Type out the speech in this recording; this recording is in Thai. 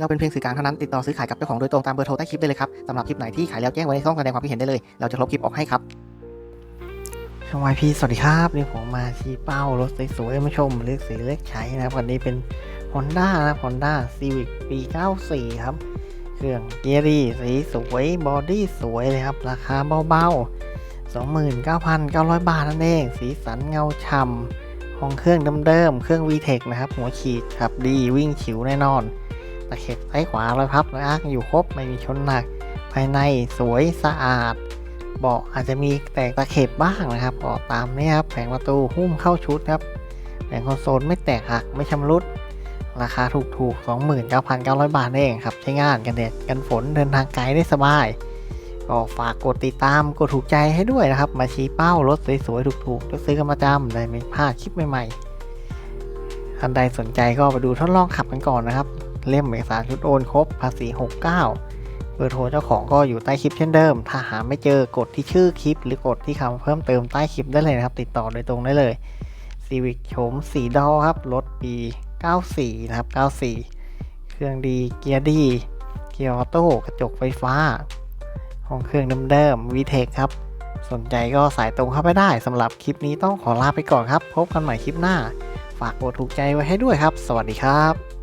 เราเป็นเพียงสื่อกลางเท่านั้นติดต่อซื้อขายกับเจ้าของโดยตรงตามเบอร์โทรใต้คลิปได้เลยครับสำหรับคลิปไหนที่ขายแล้วแจ้งไว้ในช่องแสดงความคิดเห็นได้เลย เราจะลบคลิปออกให้ครับช่องวายพีสวัสดีครับนี่ผมมาชี้เป้ารถสวยๆมาชมเลือกสีเลือกใช้นะครับวันนี้เป็น Honda นะ Honda Civic ปี 94 ครับ เครื่องเกียร์ดีสีสวยบอดี้สวยเลยครับ ราคาเบาๆ 29,900 บาทนั่นเอง สีสันเงาฉ่ำของเครื่องเดิมๆ เครื่อง VTEC นะครับ หัวฉีดครับดีวิ่งฉิวแน่นอน ตะเข็บซ้ายขวารอยพับรอยอักอยู่ครบไม่มีชนหนัก ภายในสวยสะอาดเบาะอาจจะมีแตกตะเข็บบ้างนะครับเบาะตามนี้ครับแผงประตูหุ้มเข้าชุดครับแผงคอนโซลไม่แตกหักไม่ชำรุด ราคาถูกๆ 29,900 บาทเองครับ ใช้งานกันแดดกันฝนเดินทางไกลได้สบาย ก็ฝากกดติดตามกดถูกใจให้ด้วยนะครับ มาชี้เป้ารถสวยๆ ถูกๆรถซื้อกันประจำได้ไม่พลาดคลิปใหม่ๆท่านใดสนใจก็ไปดูทดลองขับกันก่อนนะครับ เล่มเอกสารชุดโอนครบภาษี 69 เบอร์โทรเจ้าของก็อยู่ใต้คลิปเช่นเดิม ถ้าหาไม่เจอกดที่ชื่อคลิป หรือกดที่คำเพิ่มเติมใต้คลิปได้เลยนะครับ ติดต่อโดยตรงได้เลย Civic โฉมสีดอครับรถปี 94 นะครับ 94 เครื่องดีเกียร์ดี เกียร์ออโต้กระจกไฟฟ้า ห้องเครื่องเดิมๆ VTEC ครับสนใจก็สายตรงเข้าไปได้สำหรับคลิปนี้ต้องขอลาไปก่อนครับ พบกันใหม่คลิปหน้า ฝากกดถูกใจไว้ให้ด้วยครับ สวัสดีครับ